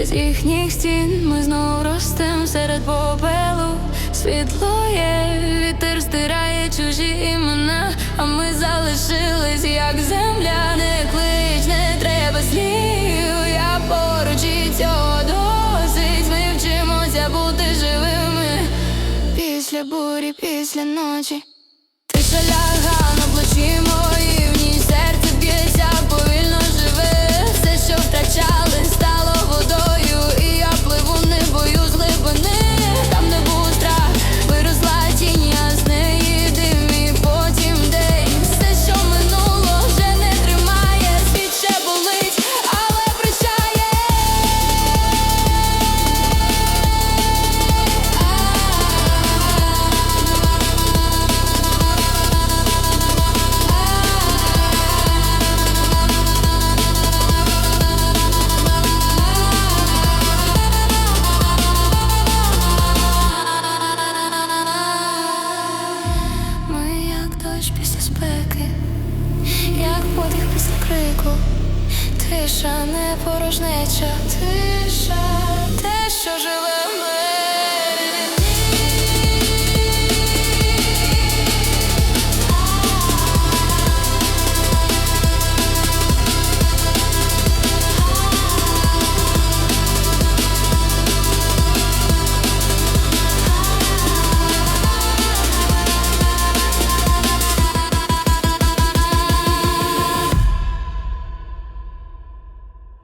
з їхніх стін ми знов ростем серед попелу. Світло є, вітер стирає чужі імена, а ми залишились, як земля. Не клич, не треба слів. Я поруч і цього досить. Ми вчимося бути живими. Після бурі, після ночі. Тиша ляга на плечі мої, спеки, як подих після крику, тиша не порожнеча, тиша,